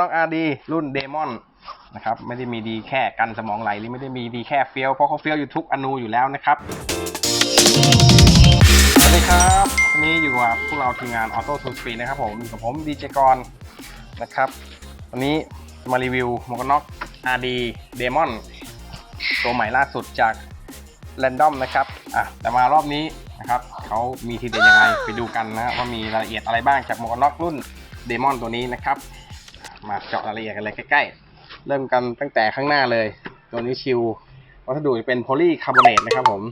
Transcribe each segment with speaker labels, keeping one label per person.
Speaker 1: น็อกอาร์ดีรุ่นเดมอนนะครับไม่ได้มีดีแค่กันสมองไหลหรือไม่ได้มีดีแค่เฟี้ยวเพราะเขาเฟี้ยวอยู่ทุกอนูอยู่แล้วนะครับสวัสดีครับวันนี้อยู่กับพวกเราทีมงาน Auto to Speed นะครับผมกับผมดีเจกรนะครับวันนี้มารีวิวหมวกกันน็อก RD Demon ตัวใหม่ล่าสุดจาก Random นะครับอะแต่มารอบนี้นะครับเขามีทีเด็ดยังไงไปดูกันนะว่ามีรายละเอียดอะไรบ้างจากหมวกกันน็อกรุ่น Demon ตัวนี้นะครับ มาเจาะรายละเอียดกันเลยใกล้ๆ เริ่มกันตั้งแต่ข้างหน้าเลย ตัวนี้ชิว วัสดุเป็นโพลีคาร์บอเนตนะครับผม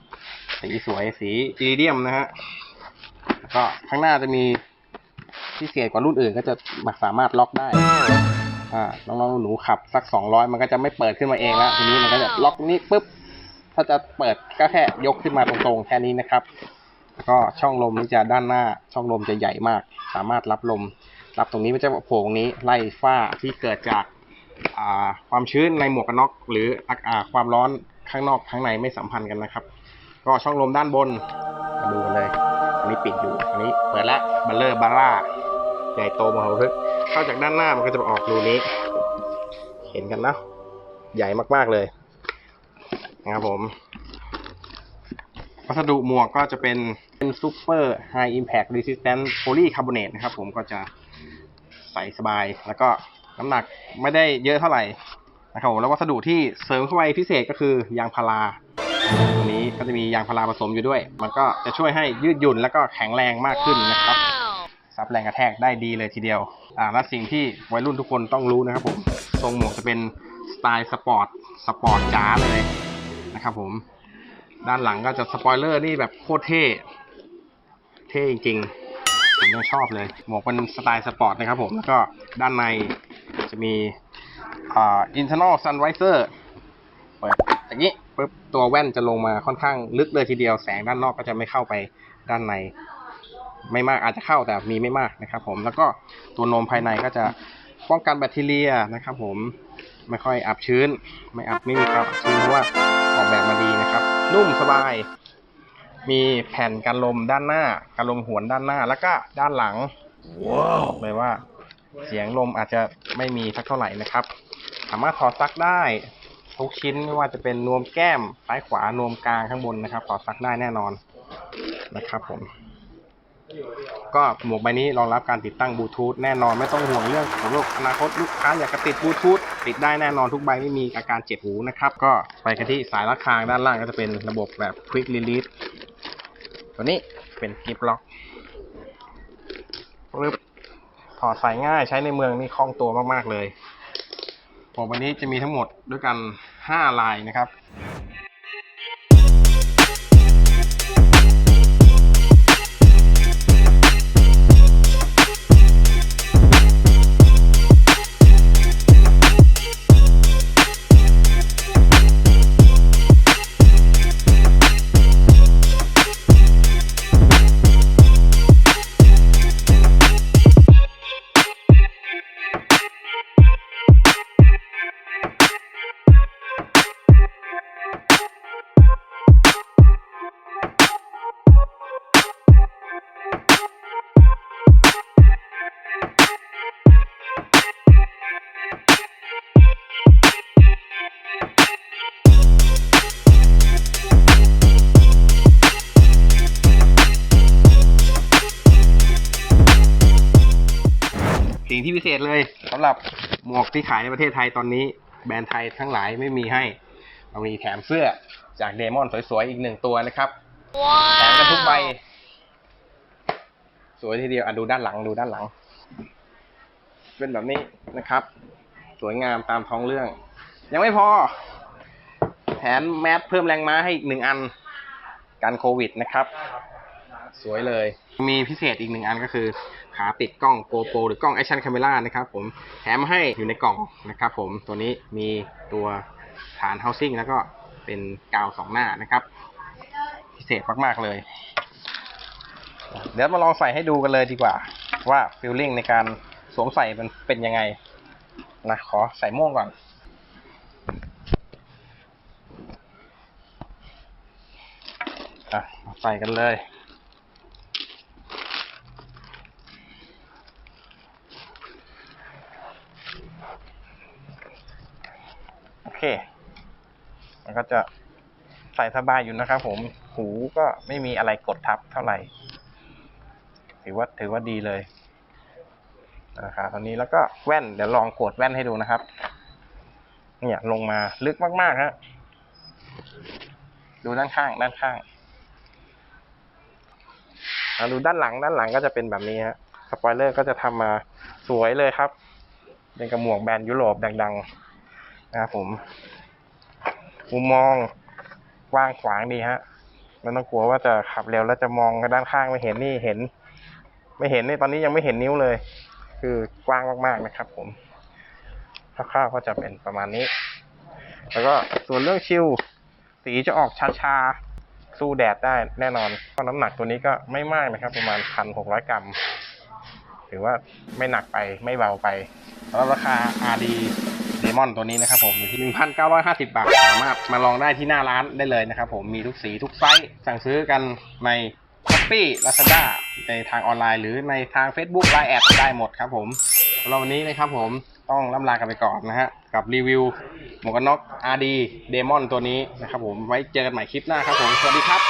Speaker 1: สีสวยสีอิริเดียมนะฮะแล้วก็ข้างหน้าจะมีพิเศษกว่ารุ่นอื่นก็จะสามารถล็อกได้น้องๆหนูขับสักสองร้อยมันก็จะไม่เปิดขึ้นมาเองแล้วทีนี้มันก็จะล็อกนี้ปุ๊บ ถ้าจะเปิดก็แค่ยกขึ้นมาตรงๆแค่นี้นะครับ ก็ช่องลมนี่จะด้านหน้าช่องลมจะใหญ่มาก สามารถรับลม รับตรงนี้มันจะโผล่ตรงนี้ไล่ฝ้าที่เกิดจากาความชื้นในหมวกกันน็อกหรืออ่าความร้อนข้างนอกข้างในไม่สัมพันธ์กันนะครับ ก็ช่องลมด้านบนมาดูกันเลย อันนี้ปิดอยู่ อันนี้เปิดแล้วบัลเลอร์บาร่าใหญ่โตมโหฬารเข้าจากด้านหน้ามันก็จะออกรูนี้ เห็นกันนะ ใหญ่มากๆเลยนะครับผม วัสดุหมวกก็จะเป็นเป็นซูเปอร์ไฮอิมแพ t รีสิสแตนต์โพลีคาร์บอเนตนะครับผมก็จะ ใส่สบาย แล้วก็น้ำหนักไม่ได้เยอะเท่าไหร่นะครับผมแล้ววัสดุที่เสริมเข้าไปพิเศษก็คือยางพาราตัวนี้ก็จะมียางพาราผสมอยู่ด้วย มันก็จะช่วยให้ยืดหยุ่นแล้วก็แข็งแรงมากขึ้นนะครับซับแรงกระแทกได้ดีเลยทีเดียวอ่าและสิ่งที่วัยรุ่นทุกคนต้องรู้นะครับผมทรงหมวกจะเป็นสไตล์สปอร์ตสปอร์ตจ๋าเลยนะครับผมด้านหลังก็จะสปอยเลอร์นี่แบบโคตรเท่ เท่จริงๆ ผมยังชอบเลย หมวกเป็นสไตล์สปอร์ตนะครับผม แล้วก็ด้านในจะมีอ่า internal sun visor เปิดอย่างนี้ปุ๊บตัวแว่นจะลงมาค่อนข้างลึกเลยทีเดียวแสงด้านนอกก็จะไม่เข้าไปด้านใน ไม่มากอาจจะเข้าแต่มีไม่มากนะครับผมแล้วก็ตัวนมภายในก็จะป้องกันแบคทีเรียนะครับผมไม่ค่อยอับชื้น ไม่อับไม่มีความอับชื้นเพราะว่าออกแบบมาดีนะครับ นุ่มสบาย มีแผ่นกันลมด้านหน้ากันลมหวนด้านหน้าแล้วก็ด้านหลังว้าวเลยว่า เสียงลมอาจจะไม่มีสักเท่าไหร่นะครับ สามารถถอดซักได้ทุกชิ้นไม่ว่าจะเป็นนวมแก้มซ้ายขวานวมกลางข้างบนนะครับถอดซักได้แน่นอนนะครับผม ก็หมวกใบนี้รองรับการติดตั้งบลูทูธแน่นอนไม่ต้องห่วงเรื่องของโลกอนาคตลูกค้าอยากจะติดบลูทูธติดได้แน่นอนทุกใบไม่มีอาการเจ็บหูนะครับ ก็ไปกันที่สายรัดคางด้านล่างก็จะเป็นระบบแบบ Quick Release ตัวนี้เป็นกิฟล็อกปึ๊บถอดใส่ง่ายใช้ในเมืองนี่คล่องตัวมาก ๆ เลยผมวันนี้จะมีทั้งหมดด้วยกัน 5 ลายนะครับ พิเศษเลยสำหรับหมวกที่ขายในประเทศไทยตอนนี้ แบรนด์ไทยทั้งหลายไม่มีให้ เรามีแถมเสื้อจากเดมอนสวยๆ อีกหนึ่งตัวนะครับแถมกันทุกใบ สวยทีเดียวอะดูด้านหลังดูด้านหลัง เป็นแบบนี้นะครับ สวยงามตามท้องเรื่อง ยังไม่พอ แถมแมสเพิ่มแรงม้าให้อีกหนึ่งอันกันโควิดนะครับ สวยเลย มีพิเศษอีกหนึ่งอันก็คือขาปิดกล้อง GoPro หรือกล้อง Action Camera นะครับผมแถมให้อยู่ในกล่องนะครับผมตัวนี้มีตัวฐาน housing แล้วก็เป็นกาวสองหน้านะครับ พิเศษมากๆเลย เดี๋ยวมาลองใส่ให้ดูกันเลยดีกว่า ว่าฟิลลิ่งในการสวมใส่มันเป็นยังไงนะขอใส่ม่วงก่อนอะมาใส่กันเลย โอเค มันก็จะใส่สบายอยู่นะครับผม หูก็ไม่มีอะไรกดทับเท่าไหร่ ถือว่าถือว่าดีเลยนะครับตอนนี้แล้วก็แว่น เดี๋ยวลองกดแว่นให้ดูนะครับ เนี่ยลงมาลึกมากๆฮะ ดูด้านข้าง ด้านข้างมาดูด้านหลังด้านหลังก็จะเป็นแบบนี้ฮะ สปอยเลอร์ก็จะทำมาสวยเลยครับ เป็นกระหมวกแบรนด์ยุโรปดัง ๆ นะครับผมมุมมองกว้างขวางดีฮะไม่ต้องกลัวว่าจะขับเร็วแล้วจะมองด้านข้างไม่เห็นนี่เห็น ไม่เห็นนี่ตอนนี้ยังไม่เห็นนิ้วเลย คือกว้างมากๆนะครับ ผมคร่าวๆก็จะเป็นประมาณนี้ แล้วก็ส่วนเรื่องชิลสีจะออกชาๆสู้แดดได้แน่นอนเพราะน้ำหนักตัวนี้ก็ไม่มากนะครับ ประมาณพันหกร้อยกรัมถือว่าไม่หนักไปไม่เบาไปแล้วราคา RD Demon ตัวนี้นะครับผมอยู่ที่ 1,950 บาท สามารถมาลองได้ที่หน้าร้านได้เลยนะครับผมมีทุกสีทุกไซส์สั่งซื้อกันใน Shopee Lazada ในทางออนไลน์ หรือในทาง Facebook Line แอดได้หมดครับผมสำหรับวันนี้นะครับผมต้องล่ำลากันไปก่อนนะฮะ กับรีวิวหมวกกันน็อก RD Demon ตัวนี้นะครับผมไว้เจอกันใหม่คลิปหน้าครับผม สวัสดีครับ